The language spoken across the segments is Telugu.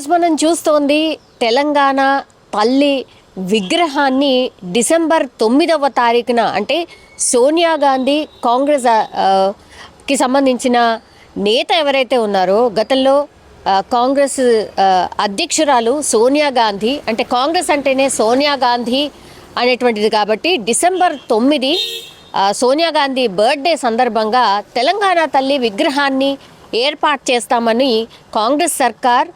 న్యూస్ మనం చూస్తోంది. తెలంగాణ తల్లి విగ్రహాన్ని డిసెంబర్ తొమ్మిదవ తారీఖున అంటే సోనియా గాంధీ కాంగ్రెస్కి సంబంధించిన నేత ఎవరైతే ఉన్నారో గతంలో కాంగ్రెస్ అధ్యక్షురాలు సోనియా గాంధీ అంటే కాంగ్రెస్ అంటేనే సోనియా గాంధీ అనేటువంటిది కాబట్టి డిసెంబర్ తొమ్మిది సోనియా గాంధీ బర్త్డే సందర్భంగా తెలంగాణ తల్లి విగ్రహాన్ని ఏర్పాటు చేస్తామని కాంగ్రెస్ సర్కార్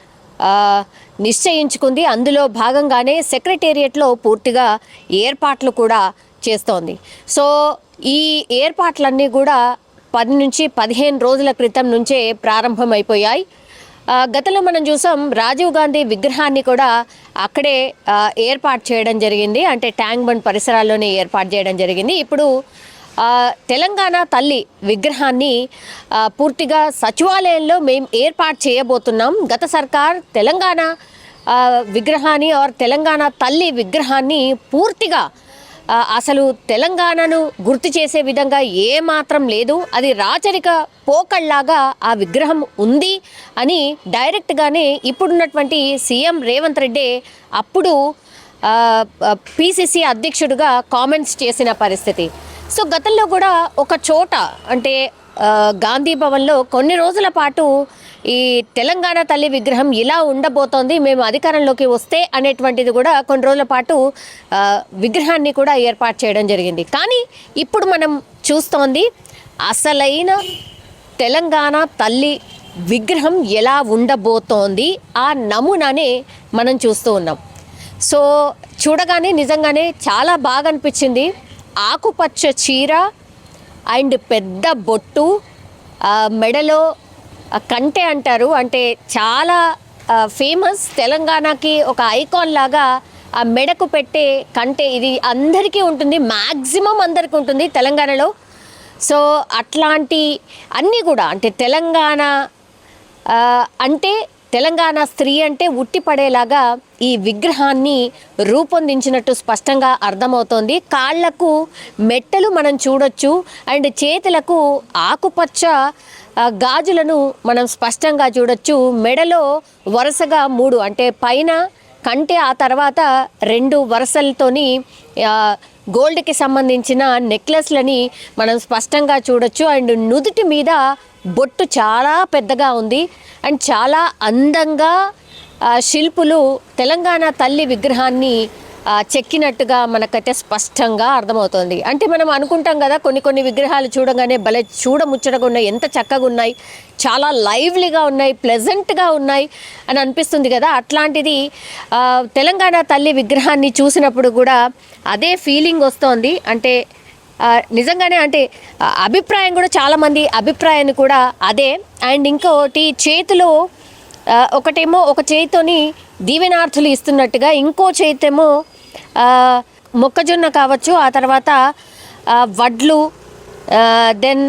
నిశ్చయించుకుంది. అందులో భాగంగానే సెక్రటేరియట్లో పూర్తిగా ఏర్పాట్లు కూడా చేస్తోంది. సో ఈ ఏర్పాట్లన్నీ కూడా పది నుంచి పదిహేను రోజుల క్రితం నుంచే ప్రారంభమైపోయాయి. గతంలో మనం చూసాం రాజీవ్ గాంధీ విగ్రహాన్ని కూడా అక్కడే ఏర్పాటు చేయడం జరిగింది. అంటే ట్యాంక్ బండ్ పరిసరాల్లోనే ఏర్పాటు చేయడం జరిగింది. ఇప్పుడు తెలంగాణ తల్లి విగ్రహాన్ని పూర్తిగా సచివాలయంలో మేము ఏర్పాటు చేయబోతున్నాం. గత సర్కార్ తెలంగాణ విగ్రహాన్ని ఆర్ తెలంగాణ తల్లి విగ్రహాన్ని పూర్తిగా అసలు తెలంగాణను గుర్తు చేసే విధంగా ఏ మాత్రం లేదు. అది రాచరిక పోకళ్ళాగా ఆ విగ్రహం ఉంది అని డైరెక్ట్గానే ఇప్పుడున్నటువంటి సీఎం రేవంత్ రెడ్డి అప్పుడు పిసిసి అధ్యక్షుడిగా కామెంట్స్ చేసిన పరిస్థితి. సో గతంలో కూడా ఒక చోట అంటే గాంధీ భవన్లో కొన్ని రోజుల పాటు ఈ తెలంగాణ తల్లి విగ్రహం ఇలా ఉండబోతోంది మేము అధికారంలోకి వస్తే అనేటువంటిది కూడా కొన్ని రోజుల పాటు విగ్రహాన్ని కూడా ఏర్పాటు చేయడం జరిగింది. కానీ ఇప్పుడు మనం చూస్తోంది అసలైన తెలంగాణ తల్లి విగ్రహం ఎలా ఉండబోతోంది ఆ నమూనానే మనం చూస్తూ ఉన్నాం. సో చూడగానే నిజంగానే చాలా బాగా అనిపించింది. ఆకుపచ్చ చీర అండ్ పెద్ద బొట్టు మెడలో కంటె అంటారు. అంటే చాలా ఫేమస్ తెలంగాణకి ఒక ఐకాన్ లాగా ఆ మెడకు పెట్టే కంటే. ఇది అందరికీ ఉంటుంది మ్యాక్సిమం అందరికీ ఉంటుంది తెలంగాణలో. సో అట్లాంటి అన్నీ కూడా అంటే తెలంగాణ అంటే తెలంగాణ స్త్రీ అంటే ఉట్టిపడేలాగా ఈ విగ్రహాన్ని రూపొందించినట్టు స్పష్టంగా అర్థమవుతోంది. కాళ్ళకు మెట్టలు మనం చూడొచ్చు. అండ్ చేతులకు ఆకుపచ్చ గాజులను మనం స్పష్టంగా చూడొచ్చు. మెడలో వరుసగా మూడు అంటే పైన కంటే ఆ తర్వాత రెండు వరుసలతోని గోల్డ్కి సంబంధించిన నెక్లెస్లని మనం స్పష్టంగా చూడొచ్చు. అండ్ నుదుటి మీద బొట్టు చాలా పెద్దగా ఉంది. అండ్ చాలా అందంగా శిల్పులు తెలంగాణ తల్లి విగ్రహాన్ని చెక్కినట్టుగా మనకైతే స్పష్టంగా అర్థమవుతుంది. అంటే మనం అనుకుంటాం కదా కొన్ని కొన్ని విగ్రహాలు చూడగానే భలే చూడముచ్చటగా ఉన్నాయి ఎంత చక్కగా ఉన్నాయి చాలా లైవ్లీగా ఉన్నాయి ప్లెజెంట్గా ఉన్నాయి అని అనిపిస్తుంది కదా. అట్లాంటిది తెలంగాణ తల్లి విగ్రహాన్ని చూసినప్పుడు కూడా అదే ఫీలింగ్ వస్తోంది. అంటే నిజంగానే అంటే అభిప్రాయం కూడా చాలామంది అభిప్రాయాన్ని కూడా అదే. అండ్ ఇంకోటి చేతిలో ఒకటేమో ఒక చేతితోని దీవెనార్థులు ఇస్తున్నట్టుగా ఇంకో చేతేమో మొక్కజొన్న కావచ్చు ఆ తర్వాత వడ్లు దెన్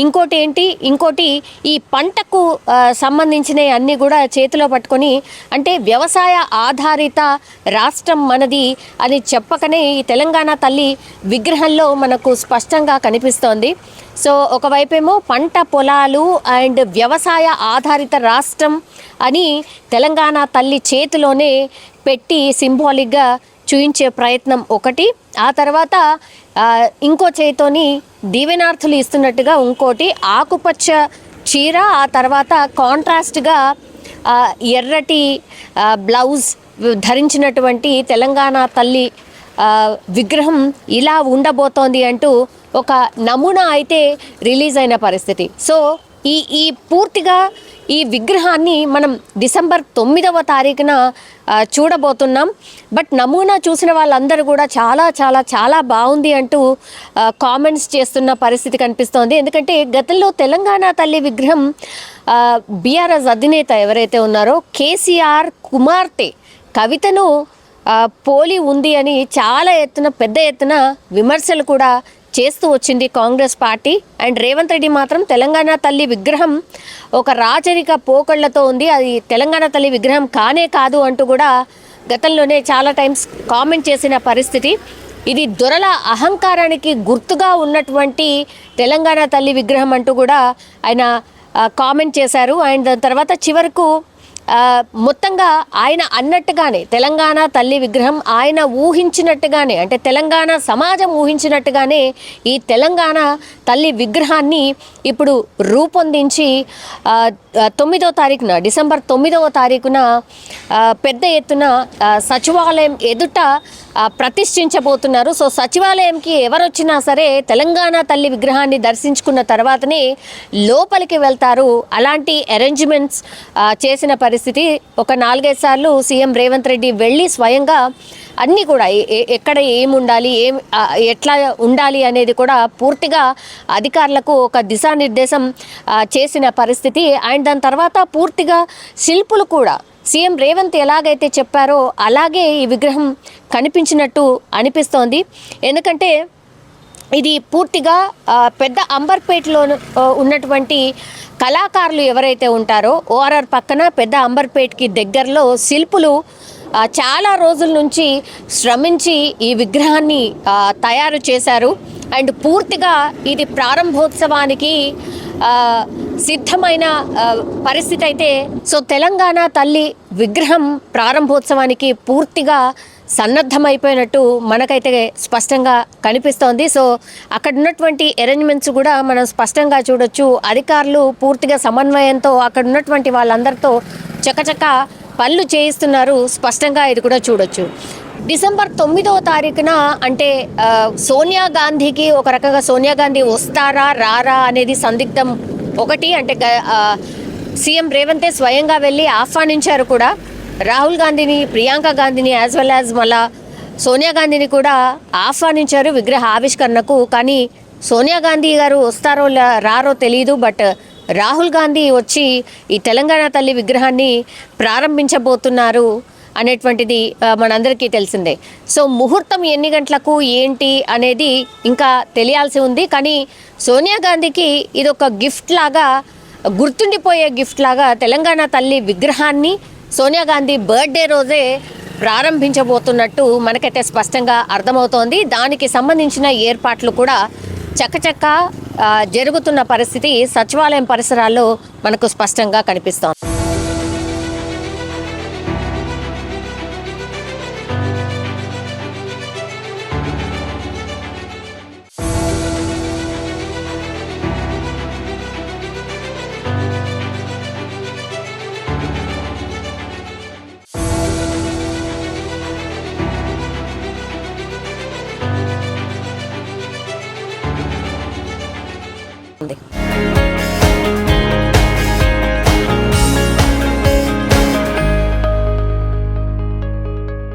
ఇంకోటి ఏంటి? ఇంకోటి ఈ పంటకు సంబంధించినవి అన్నీ కూడా చేతిలో పట్టుకొని అంటే వ్యవసాయ ఆధారిత రాష్ట్రం మనది అని చెప్పకనే ఈ తెలంగాణ తల్లి విగ్రహంలో మనకు స్పష్టంగా కనిపిస్తోంది. సో ఒకవైపేమో పంట పొలాలు అండ్ వ్యవసాయ ఆధారిత రాష్ట్రం అని తెలంగాణ తల్లి చేతిలోనే పెట్టి సింబాలిక్గా చూయించే ప్రయత్నం ఒకటి. ఆ తర్వాత ఇంకో చేతితోని దీవెనార్థులు ఇస్తున్నట్టుగా ఇంకోటి. ఆకుపచ్చ చీర ఆ తర్వాత కాంట్రాస్ట్గా ఎర్రటి బ్లౌజ్ ధరించినటువంటి తెలంగాణ తల్లి విగ్రహం ఇలా ఉండబోతోంది అంటూ ఒక నమూనా అయితే రిలీజ్ అయిన పరిస్థితి. సో ఈ ఈ పూర్తిగా ఈ విగ్రహాన్ని మనం డిసెంబర్ తొమ్మిదవ తారీఖున చూడబోతున్నాం. బట్ నమూనా చూసిన వాళ్ళందరూ కూడా చాలా చాలా చాలా బాగుంది అంటూ కామెంట్స్ చేస్తున్న పరిస్థితి కనిపిస్తోంది. ఎందుకంటే గతంలో తెలంగాణ తల్లి విగ్రహం బీఆర్ఎస్ అధినేత ఎవరైతే ఉన్నారో కేసీఆర్ కుమార్తె కవితను పోలి ఉంది అని చాలా ఎత్తున పెద్ద ఎత్తున విమర్శలు కూడా చేస్తూ వచ్చింది కాంగ్రెస్ పార్టీ. అండ్ రేవంత్ రెడ్డి మాత్రం తెలంగాణ తల్లి విగ్రహం ఒక రాచరిక పోకళ్ళతో ఉంది. అది తెలంగాణ తల్లి విగ్రహం కానే కాదు అంటూ కూడా గతంలోనే చాలా టైమ్స్ కామెంట్ చేసిన పరిస్థితి. ఇది దొరల అహంకారానికి గుర్తుగా ఉన్నటువంటి తెలంగాణ తల్లి విగ్రహం అంటూ కూడా ఆయన కామెంట్ చేశారు. అండ్ దాని తర్వాత చివరకు మొత్తంగా ఆయన అన్నట్టుగానే తెలంగాణ తల్లి విగ్రహం ఆయన ఊహించినట్టుగానే అంటే తెలంగాణ సమాజం ఊహించినట్టుగానే ఈ తెలంగాణ తల్లి విగ్రహాన్ని ఇప్పుడు రూపొందించి తొమ్మిదో తారీఖున డిసెంబర్ తొమ్మిదవ తారీఖున పెద్ద ఎత్తున సచివాలయం ఎదుట ప్రతిష్ఠించబోతున్నారు. సో సచివాలయంకి ఎవరు వచ్చినా సరే తెలంగాణ తల్లి విగ్రహాన్ని దర్శించుకున్న తర్వాతనే లోపలికి వెళ్తారు. అలాంటి అరేంజ్మెంట్స్ చేసిన పరిస్థితి ఒక నాలుగైదు సార్లు సీఎం రేవంత్ రెడ్డి వెళ్ళి స్వయంగా అన్నీ కూడా ఎక్కడ ఏం ఉండాలి ఏం ఎట్లా ఉండాలి అనేది కూడా పూర్తిగా అధికారులకు ఒక దిశానిర్దేశం చేసిన పరిస్థితి. అండ్ దాని తర్వాత పూర్తిగా శిల్పులు కూడా సీఎం రేవంత్ ఎలాగైతే చెప్పారో అలాగే ఈ విగ్రహం కనిపించినట్టు అనిపిస్తోంది. ఎందుకంటే ఇది పూర్తిగా పెద్ద అంబర్పేటలో ఉన్నటువంటి కళాకారులు ఎవరైతే ఉంటారో ఓఆర్ఆర్ పక్కన పెద్ద అంబర్పేట్కి దగ్గరలో శిల్పులు చాలా రోజుల నుంచి శ్రమించి ఈ విగ్రహాన్ని తయారు చేశారు. అండ్ పూర్తిగా ఇది ప్రారంభోత్సవానికి సిద్ధమైన పరిస్థితి అయితే. సో తెలంగాణ తల్లి విగ్రహం ప్రారంభోత్సవానికి పూర్తిగా సన్నద్ధమైపోయినట్టు మనకైతే స్పష్టంగా కనిపిస్తోంది. సో అక్కడ ఉన్నటువంటి అరేంజ్మెంట్స్ కూడా మనం స్పష్టంగా చూడొచ్చు. అధికారులు పూర్తిగా సమన్వయంతో అక్కడ ఉన్నటువంటి వాళ్ళందరితో చకచక పనులు చేయిస్తున్నారు. స్పష్టంగా ఇది కూడా చూడొచ్చు. డిసెంబర్ తొమ్మిదవ తారీఖున అంటే సోనియా గాంధీకి ఒక రకంగా సోనియా గాంధీ వస్తారా రారా అనేది సందిగ్ధం ఒకటి. అంటే గ- సీఎం రేవంతే స్వయంగా వెళ్ళి ఆహ్వానించారు కూడా. రాహుల్ గాంధీని ప్రియాంక గాంధీని యాజ్ వెల్ యాజ్ మళ్ళా సోనియా గాంధీని కూడా ఆహ్వానించారు విగ్రహ ఆవిష్కరణకు. కానీ సోనియా గాంధీ గారు వస్తారో రారో తెలియదు బట్ రాహుల్ గాంధీ వచ్చి ఈ తెలంగాణ తల్లి విగ్రహాన్ని ప్రారంభించబోతున్నారు అనేటువంటిది మనందరికీ తెలిసిందే. సో ముహూర్తం ఎన్ని గంటలకు ఏంటి అనేది ఇంకా తెలియాల్సి ఉంది. కానీ సోనియా గాంధీకి ఇది ఒక గిఫ్ట్ లాగా గుర్తుండిపోయే గిఫ్ట్ లాగా తెలంగాణ తల్లి విగ్రహాన్ని సోనియా గాంధీ బర్త్డే రోజే ప్రారంభించబోతున్నట్టు మనకైతే స్పష్టంగా అర్థమవుతోంది. దానికి సంబంధించిన ఏర్పాట్లు కూడా చక్కచక్క జరుగుతున్న పరిస్థితి సచివాలయం పరిసరాల్లో మనకు స్పష్టంగా కనిపిస్తోంది. ఉంది